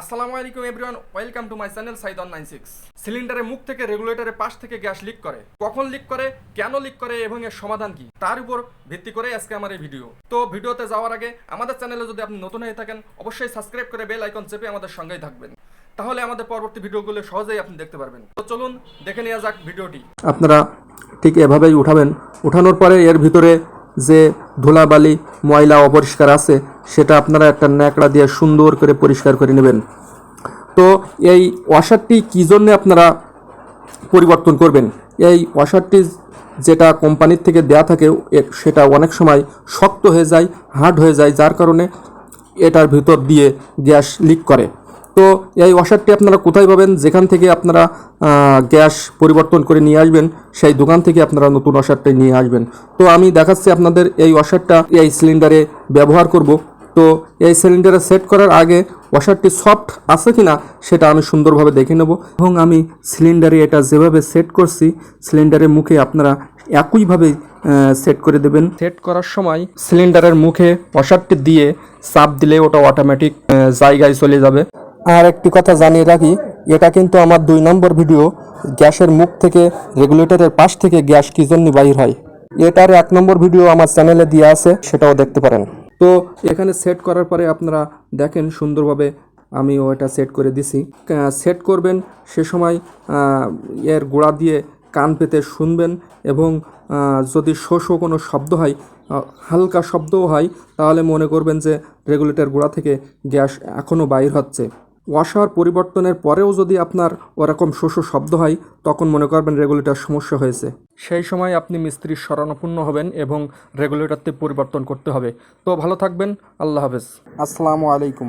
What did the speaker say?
আসসালামু আলাইকুম everyone, welcome to my channel সাইদন nine six. সিলিন্ডারের মুখ থেকে রেগুলেটরের পাশ থেকে গ্যাস লিক করে। কখন লিক করে, কেন লিক করে এবং এর সমাধান কি, তার উপর ভিত্তি করে আজকে আমার এই ভিডিও। তো ভিডিওতে যাওয়ার আগে আমাদের চ্যানেলে যদি আপনি নতুন হয়ে থাকেন, অবশ্যই সাবস্ক্রাইব করে বেল আইকন চেপে আমাদের সঙ্গেই থাকবেন। তাহলে আমাদের পরবর্তী ভিডিওগুলো সহজেই আপনি দেখতে পারবেন। তো চলুন দেখে নেওয়া যাক ভিডিওটি। আপনারা ঠিক এভাবেই উঠাবেন। উঠানোর পরে এর ভিতরে যে ধুলাবালি, ময়লা অপরিষ্কার আছে সেটা আপনারা একটা ন্যাকড়া দিয়ে সুন্দর করে পরিষ্কার করে নেবেন। তো এই ওয়াশারটি কী জন্যে আপনারা পরিবর্তন করবেন? এই ওয়াশারটি যেটা কোম্পানির থেকে দেয়া থাকে সেটা অনেক সময় শক্ত হয়ে যায়, হার্ড হয়ে যায়, যার কারণে এটার ভিতর দিয়ে গ্যাস লিক করে। তো এই ওয়াশারটি আপনারা কোথায় পাবেন? যেখান থেকে আপনারা গ্যাস পরিবর্তন করে নিয়ে আসবেন, সেই দোকান থেকে আপনারা নতুন ওয়াশারটা নিয়ে আসবেন। তো আমি দেখাচ্ছি আপনাদের এই ওয়াশারটা এই সিলিন্ডারে ব্যবহার করব। তো এই সিলিন্ডারে সেট করার আগে ওয়াশারটি সফট আছে কি না সেটা আমি সুন্দরভাবে দেখে নেব এবং আমি সিলিন্ডারে এটা যেভাবে সেট করছি সিলিন্ডারের মুখে আপনারা একইভাবে সেট করে দেবেন। সেট করার সময় সিলিন্ডারের মুখে ওয়াশারটি দিয়ে চাপ দিলে ওটা অটোমেটিক জায়গায় চলে যাবে। আর একটি কথা জানিয়ে রাখি এটা কিন্তু আমার দুই নম্বর ভিডিও গ্যাসের মুখ থেকে রেগুলেটরের পাশ থেকে গ্যাস কী জন্য বাহির হয়। এটার এক নম্বর ভিডিও আমার চ্যানেলে দেওয়া আছে সেটাও দেখতে পারেন। তো এখানে সেট করার পরে আপনারা দেখেন সুন্দরভাবে আমি ওটা সেট করে দিছি। সেট করবেন, সে সময় এর গোড়া দিয়ে কান পেতে শুনবেন এবং যদি শো শো কোনো শব্দ হয় হালকা শব্দও হয়, তাহলে মনে করবেন যে রেগুলেটর গোড়া থেকে গ্যাস এখনও বাইর হচ্ছে। ওয়াশার পরিবর্তনের পরেও যদি আপনার ওরকম শোষ শব্দ হয়, তখন মনে করবেন রেগুলেটর সমস্যা হয়েছে। সেই সময় আপনি মিস্ত্রির শরণাপন্ন হবেন এবং রেগুলেটারতে পরিবর্তন করতে হবে। তো ভালো থাকবেন, আল্লাহ হাফেজ। আসসালামু আলাইকুম।